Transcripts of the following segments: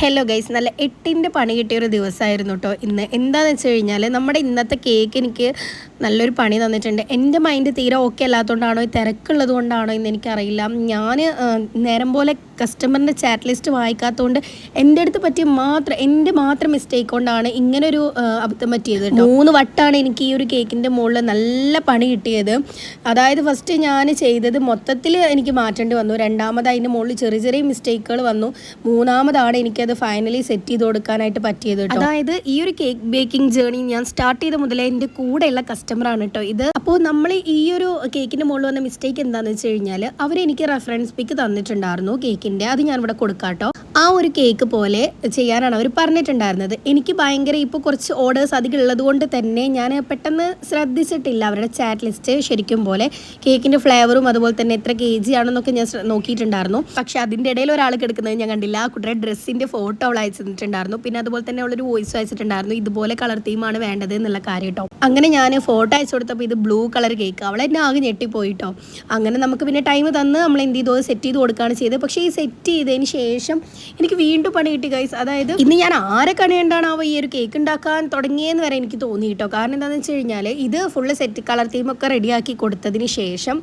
Hello guys നല്ല എട്ടിന്റെ പണി കിട്ടിയ ഒരു ദിവസമായിരുന്നു കേട്ടോ ഇന്ന്. എന്താണെന്ന് വെച്ച് കഴിഞ്ഞാൽ നമ്മുടെ ഇന്നത്തെ കേക്ക് എനിക്ക് നല്ലൊരു പണി തന്നിട്ടുണ്ട്. എന്റെ മൈൻഡ് തീരെ ഓക്കെ അല്ലാത്തതുകൊണ്ടാണോ തിരക്കുള്ളത് കൊണ്ടാണോ എന്ന് എനിക്കറിയില്ല. ഞാൻ നേരം പോലെ കസ്റ്റമറിന്റെ ചാറ്റ് ലിസ്റ്റ് വായിക്കാത്തതുകൊണ്ട് എന്റെ അടുത്ത് പറ്റിയ മാത്രം എന്റെ മാത്രം മിസ്റ്റേക്ക് കൊണ്ടാണ് ഇങ്ങനൊരു അബദ്ധം പറ്റിയത് മൂന്ന് വട്ടാണ് എനിക്ക് ഈ ഒരു കേക്കിന്റെ മുകളിൽ നല്ല പണി കിട്ടിയത്. അതായത് ഫസ്റ്റ് ഞാൻ ചെയ്തത് മൊത്തത്തിൽ എനിക്ക് മാറ്റേണ്ടി വന്നു. രണ്ടാമത് അതിന്റെ മുകളിൽ ചെറിയ ചെറിയ മിസ്റ്റേക്കുകൾ വന്നു. മൂന്നാമതാണ് എനിക്കത് ഫൈനലി സെറ്റ് ചെയ്ത് കൊടുക്കാനായിട്ട് പറ്റിയത് അതായത് ഈ ഒരു കേക്ക് ബേക്കിംഗ് ജേർണി ഞാൻ സ്റ്റാർട്ട് ചെയ്ത മുതലേ എന്റെ കൂടെയുള്ള കസ്റ്റമറാണ് കേട്ടോ ഇത്. അപ്പോൾ നമ്മൾ ഈ ഒരു കേക്കിന്റെ മുകളിൽ വന്ന മിസ്റ്റേക്ക് എന്താണെന്ന് വെച്ച് കഴിഞ്ഞാൽ അവരെനിക്ക് റെഫറൻസ് പിക്ക് തന്നിട്ടുണ്ടായിരുന്നു കേക്കിന്റെ അത് ഞാൻ ഇവിടെ കൊടുക്കാം കേട്ടോ ആ ഒരു കേക്ക് പോലെ ചെയ്യാനാണ് അവർ പറഞ്ഞിട്ടുണ്ടായിരുന്നത്. എനിക്ക് ഭയങ്കര ഇപ്പോൾ കുറച്ച് ഓർഡേഴ്സ് അധികം ഉള്ളത് കൊണ്ട് തന്നെ ഞാൻ പെട്ടെന്ന് ശ്രദ്ധിച്ചിട്ടില്ല അവരുടെ ചാറ്റ് ലിസ്റ്റ് ശരിക്കും പോലെ കേക്കിന്റെ ഫ്ലേവറും അതുപോലെ തന്നെ എത്ര കെ ജി ആണെന്നൊക്കെ ഞാൻ നോക്കിയിട്ടുണ്ടായിരുന്നു. പക്ഷേ അതിന്റെ ഇടയിൽ ഒരാൾ കിടക്കുന്നത് ഞാൻ കണ്ടില്ല. ആ കുട്ടിയുടെ ഡ്രസ്സിന്റെ ഫോട്ടോ അവൾ അയച്ചിട്ടുണ്ടായിരുന്നു. പിന്നെ അതുപോലെ തന്നെ അവളൊരു വോയിസ് അയച്ചിട്ടുണ്ടായിരുന്നു. ഇതുപോലെ കളർ തീമാണ് വേണ്ടത് എന്നുള്ള കാര്യം കേട്ടോ അങ്ങനെ ഞാൻ ഫോട്ടോ അയച്ചു കൊടുത്തപ്പോൾ ഇത് ബ്ലൂ കളർ കേക്ക് അവൾ എന്നെ ആകെ ഞെട്ടിപ്പോയിട്ടോ അങ്ങനെ നമുക്ക് പിന്നെ ടൈം തന്ന് നമ്മൾ എന്ത് ചെയ്തു? സെറ്റ് ചെയ്ത് കൊടുക്കുകയാണ് ചെയ്തത്. പക്ഷേ ഈ സെറ്റ് ചെയ്തതിന് ശേഷം എനിക്ക് വീണ്ടും പണി കിട്ടി ഗൈസ് അതായത് ഇന്ന് ഞാൻ ആരെ കണിയുണ്ടാണ് അവ ഈ ഒരു കേക്ക് ഉണ്ടാക്കാൻ തുടങ്ങിയെന്ന് വരെ എനിക്ക് തോന്നി കേട്ടോ കാരണം എന്താണെന്ന് വെച്ച് കഴിഞ്ഞാൽ ഇത് ഫുള്ള് സെറ്റ് കളർ തീമൊക്കെ റെഡിയാക്കി കൊടുത്തതിന് ശേഷം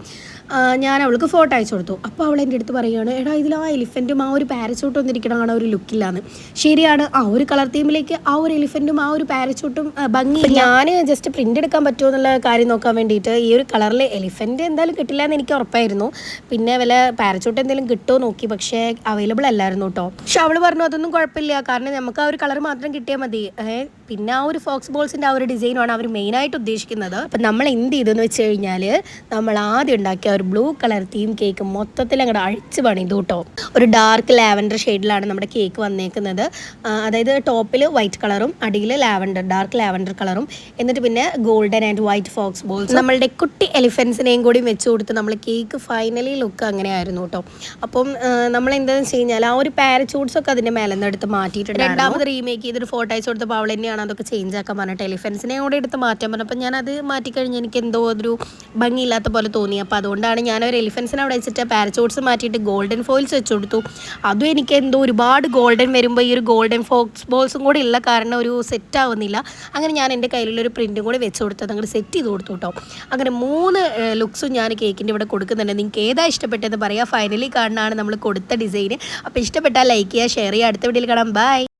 ഞാൻ അവൾക്ക് ഫോട്ടോ അയച്ചു കൊടുത്തു. അപ്പോൾ അവൾ എന്റെ അടുത്ത് പറയുകയാണ് എടാ ഇതിൽ ആ എലിഫന്റും ആ ഒരു പാരച്ചൂട്ടും ഒന്നിരിക്കണം ഒരു ലുക്കില്ലാന്ന് ശരിയാണ് ആ ഒരു കളർ തീമിലേക്ക് ആ ഒരു എലിഫന്റും ആ ഒരു പാരച്ചൂട്ടും ഭംഗി ഞാൻ ജസ്റ്റ് പ്രിന്റ് എടുക്കാൻ പറ്റുമോ എന്നുള്ള കാര്യം നോക്കാൻ വേണ്ടിയിട്ട് ഈ ഒരു കളറിൽ എലിഫന്റ് എന്തായാലും കിട്ടില്ല എന്ന് എനിക്ക് ഉറപ്പായിരുന്നു. പിന്നെ വല്ല പാരച്ചൂട്ട് എന്തെങ്കിലും കിട്ടുമോ നോക്കി പക്ഷേ അവൈലബിൾ അല്ലായിരുന്നു കേട്ടോ. പക്ഷെ അവൾ പറഞ്ഞു അതൊന്നും കുഴപ്പമില്ല. കാരണം നമുക്ക് ആ ഒരു കളർ മാത്രം കിട്ടിയാൽ മതി. പിന്നെ ആ ഒരു ഫോക്സ് ബോൾസിന്റെ ആ ഒരു ഡിസൈനാണ് അവർ മെയിനായിട്ട് ഉദ്ദേശിക്കുന്നത്. അപ്പം നമ്മൾ എന്ത് ചെയ്തെന്ന് വെച്ച് കഴിഞ്ഞാൽ നമ്മൾ ആദ്യം ഉണ്ടാക്കിയ ഒരു ബ്ലൂ കളർ തീം കേക്ക് മൊത്തത്തിൽ അങ്ങോട്ട് അഴിച്ച് പണിതു കേട്ടോ ഒരു ഡാർക്ക് ലാവൻഡർ ഷെയ്ഡിലാണ് നമ്മുടെ കേക്ക് വന്നേക്കുന്നത്. അതായത് ടോപ്പിൽ വൈറ്റ് കളറും അടിയിൽ ലാവൻഡർ ഡാർക്ക് ലാവൻഡർ കളറും എന്നിട്ട് പിന്നെ golden and white faux balls നമ്മളുടെ കുട്ടി എലിഫൻസിനെയും കൂടി വെച്ച് കൊടുത്ത് നമ്മൾ കേക്ക് ഫൈനലി ലുക്ക് അങ്ങനെയായിരുന്നു കേട്ടോ അപ്പം നമ്മൾ എന്താണെന്ന് വെച്ച് കഴിഞ്ഞാൽ ആ ഒരു പാരച്ചൂട്ട്സ് ഒക്കെ അതിന്റെ മേലെ നിന്ന് എടുത്ത് മാറ്റിയിട്ടുണ്ട് രണ്ടാമത് റീമേക്ക് ചെയ്തൊരു ഫോട്ടോ അയച്ചു കൊടുത്തപ്പോൾ അവൾ തന്നെയാണ് അതൊക്കെ ചേഞ്ച് ആക്കാൻ പറഞ്ഞിട്ട് എലിഫൻസിനെ കൂടെ എടുത്ത് മാറ്റാൻ പറഞ്ഞു അപ്പം ഞാൻ അത് മാറ്റിക്കഴിഞ്ഞ് എനിക്ക് എന്തോ ഒരു ഭംഗിയില്ലാത്ത പോലെ തോന്നി. അപ്പോൾ അതുകൊണ്ടാണ് ഞാൻ ഒരു എലിഫൻസിനെ അവിടെ വെച്ചിട്ട് പാരച്ചൂട്ട്സ് മാറ്റിയിട്ട് ഗോൾഡൻ ഫോയിൽസ് വെച്ച് കൊടുത്തു. അതും എനിക്ക് എന്തോ ഒരുപാട് ഗോൾഡൻ വരുമ്പോൾ ഈ ഒരു ഗോൾഡൻ ഫോക്സ് ബോൾസും കൂടെ ഉള്ള കാരണം ഒരു സെറ്റ് ആവുന്നില്ല. അങ്ങനെ ഞാൻ എന്റെ കയ്യിലുള്ളൊരു പ്രിന്റും കൂടെ വെച്ച് കൊടുത്തത് അങ്ങോട്ട് സെറ്റ് ചെയ്ത് കൊടുത്തു കേട്ടോ അങ്ങനെ മൂന്ന് ലുക്സും ഞാൻ കേക്കിന്റെ ഇവിടെ കൊടുക്കുന്നുണ്ട്. നിങ്ങൾക്ക് ഏതാ ഇഷ്ടപ്പെട്ടതെന്ന് പറയാം. ഫൈനലി കാണാനാണ് നമ്മൾ കൊടുത്ത ഡിസൈന് അപ്പോൾ ഇഷ്ടപ്പെട്ടാൽ ലൈക്ക് ചെയ്യുക ഷെയർ ചെയ്യുക. അടുത്ത വീഡിയോയിൽ കാണാം. ബൈ